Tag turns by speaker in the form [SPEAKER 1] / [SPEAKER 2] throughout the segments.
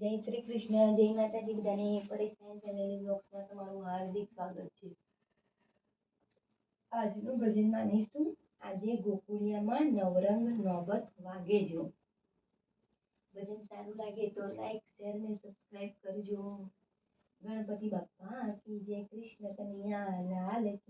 [SPEAKER 1] જય શ્રી કૃષ્ણ, જય માતાજી બધાને. પરેશાન ચેનલ બ્લોગ્સમાં તમારું હાર્દિક સ્વાગત છે. આજનું ભજન માનીશું. આજે ગોકુળિયામાં નવરંગ નોબત વાગે જો. ભજન સારું લાગે તો લાઈક શેર ને સબસ્ક્રાઇબ કરજો. ગણપતિ બાપ્પા કી જય કૃષ્ણ કનૈયા, લાલ કી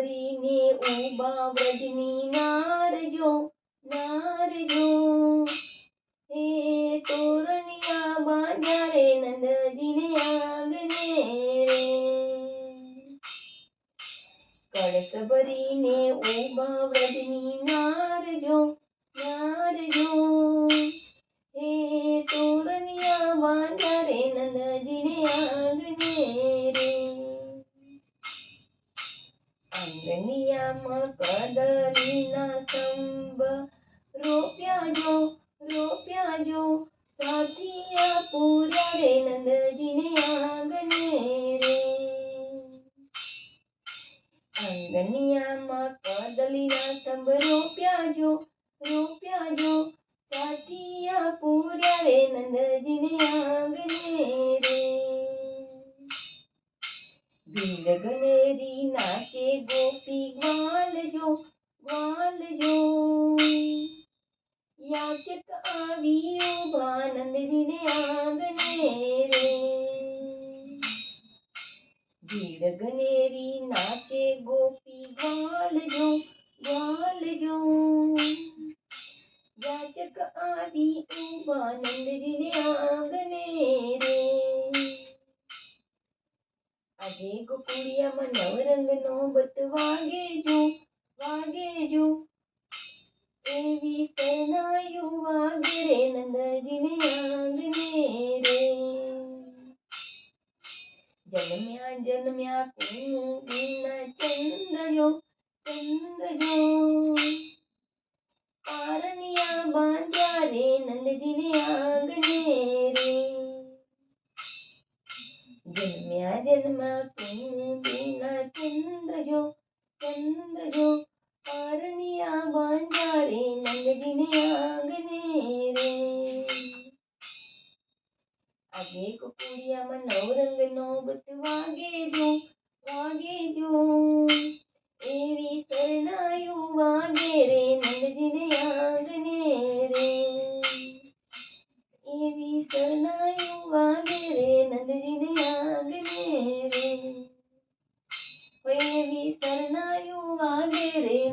[SPEAKER 1] કળશ ભરીને ઊભા વ્રજની નારજો નારજો. હે તોરણિયા બાંધ્યા રે નંદજીને આંગને રે. કળશ ભરીને ઊભા વ્રજની નારજો અંગનિયામાં કદલીના સ્તંભ. રોપ્યા જો રોપ્યા જો સાથિયા પૂર્યા રે નંદજીને આંગણે રે. અંગનિયામાં કદલીના સ્તંભ રોપ્યા જો રોપ્યા જો સાથિયા પૂર્યા રે નંદજીને આંગણે वालियो। याचक आवियो बानंद ने आंगने रे भीड़ गनेरी नाचे गोपी ग्वाल जो ग्वाल जो याचक आदि उबानंद ने आगने रे अजय को कुड़िया मनोरंग नो बतवागे વાગે જો વાગે જો એવી શરણાયું વાગે રે નંદજીને આંગણે રે જન્મ્યા જન્મ્યા કુંદીના ચંદ્ર જો ચંદ્ર જો પારણિયા બાંધ્યા રે નંદજીને આંગણે રે જન્મ્યા જન્મા કુંદીના ચંદ્ર જો રે નંદજીને આંગણે રે. આજે કુકુડિયામાં નવરંગ નો બત વાગે જો વાગે જો એવી શરણાયું વાગે રે, નંદજીને આંગણે રે. એવી શરણાયું વાગે રે, નંદજીને આંગણે રે. એવી શરણાયું વાગે રે